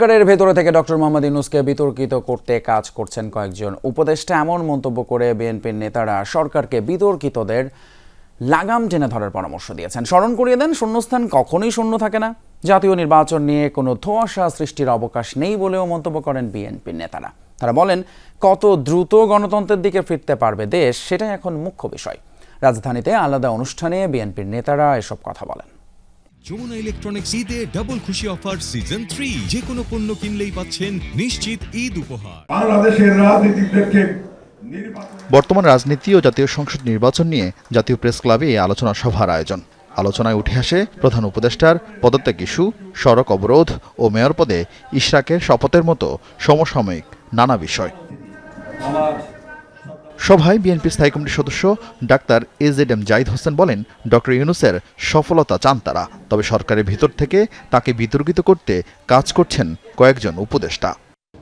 সরকারের ভেতরে থেকে ডক্টর মোহাম্মদ ইউনুসকে বিতর্কিত করতে কাজ করছেন কয়েকজন। উপদেষ্টা এমন মন্তব্য করে বিএনপির নেতারা সরকারকে বিতর্কিতদের লাগাম টেনে ধরার পরামর্শ দিয়েছেন। স্মরণ করিয়ে দেন, শূন্যস্থান কখনোই শূন্য থাকে না। জাতীয় নির্বাচন নিয়ে কোনো ধোঁয়াশা সৃষ্টির অবকাশ নেই বলেও মন্তব্য করেন বিএনপির নেতারা। তারা বলেন, কত দ্রুত গণতন্ত্রের দিকে ফিরতে পারবে দেশ, সেটাই এখন মুখ্য বিষয়। রাজধানীতে আলাদা অনুষ্ঠানে বিএনপির নেতারা এসব কথা বলেন। যমুনা ইলেকট্রনিক্স ঈদে ডাবল খুশি অফার সিজন থ্রি যে কোনো পণ্য কিনলেই পাচ্ছেন নিশ্চিত ঈদ উপহার। বাংলাদেশের নির্বাচন। বর্তমান রাজনীতি ও জাতীয় সংসদ নির্বাচন নিয়ে জাতীয় প্রেস ক্লাবে এই আলোচনা সভার আয়োজন। আলোচনায় উঠে আসে প্রধান উপদেষ্টার পদত্যাগ ইস্যু সড়ক অবরোধ ও মেয়র পদে ইশরাকের শপথের মতো সমসাময়িক নানা বিষয়। সভায় বিএনপি স্থায়ী কমিটির সদস্য doctor A Z M Zahid Hossain বলেন, ডক্টর ইউনুসের সফলতা চান তারা, তবে সরকারের ভিতর থেকে তাকে বিতর্কিত করতে কাজ করছেন কয়েকজন উপদেষ্টা।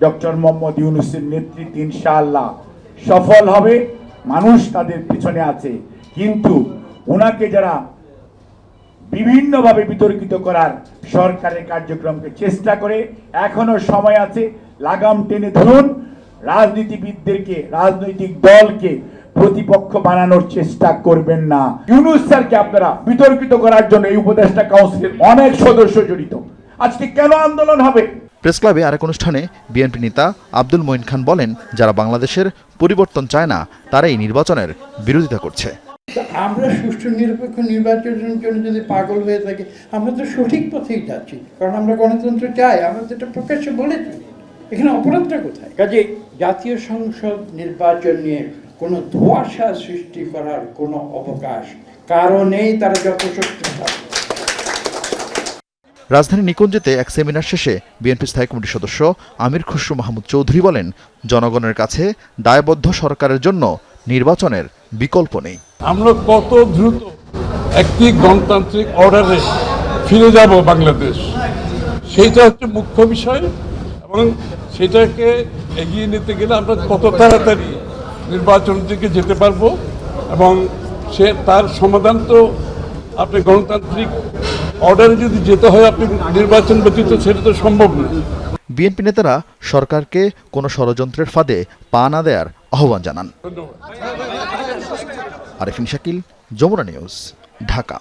ডক্টর মোহাম্মদ ইউনুসের নেতৃত্বে ইনশাআল্লাহ সফল হবে, মানুষ তাদের পিছনে আছে। কিন্তু ওনাকে যারা বিভিন্নভাবে বিতর্কিত করার সরকারের কার্যক্রমকে চেষ্টা করে, এখনও সময় আছে, লাগাম টেনে ধরুন রাজনীতিবিদদেরকে রাজনৈতিক দলকে প্রতিপক্ষ বানানোর চেষ্টা করবেন না। ইউনুস স্যারকে আপনারা বিতর্কিত করার জন্য এই উপদেষ্টা কাউন্সিলের অনেক সদস্য জড়িত। আজকে কেন আন্দোলন হবে? প্রেস ক্লাবে আরেক অনুষ্ঠানে বিএনপি নেতা আব্দুল মঈন খান বলেন যারা বাংলাদেশের পরিবর্তন চায় না তারা এই নির্বাচনের বিরোধিতা করছে। আমরা সুষ্ঠু নিরপেক্ষ নির্বাচনের জন্য যদি পাগল হয়ে থাকি আমরা তো সঠিক পথেই যাচ্ছি। কারণ আমরা গণতন্ত্র চাই আমরা তো এটা প্রকাশ্যে বলেছি। এখানে অপরাধটা কোথায়? কাজে জাতীয় সংসদ নির্বাচন নিয়ে কোনো ধোঁয়াশা সৃষ্টি করার কোনো অবকাশ কারণেই তারা যত শক্তি থাকে রাজধানী নিকুঞ্জেতে এক সেমিনার শেষে বিএনপি স্থায়ী কমিটির সদস্য আমির খসরু মাহমুদ চৌধুরী বলেন জনগণের কাছে দায়বদ্ধ সরকারের জন্য নির্বাচনের বিকল্প নেই। আমরা কত দ্রুত একটি গণতান্ত্রিক অর্ডারে ফিরে যাব বাংলাদেশ? সেইটা হচ্ছে মুখ্য বিষয়। এবং সেটাকে এগিয়ে নিতে গেলে আমরা কত তাড়াতাড়ি নির্বাচনের দিকে যেতে পারব এবং সে তার সমাধান তো আপনি গণতান্ত্রিক অর্ডারে যদি যেতে হয় আপনি নির্বাচন ব্যতীত সেটা তো সম্ভব নয়। বিএনপি নেতারা সরকারকে কোনো ষড়যন্ত্রের ফাঁদে পা না দেওয়ার আহ্বান জানান। আরিফিন শাকিল যমুনা নিউজ ঢাকা।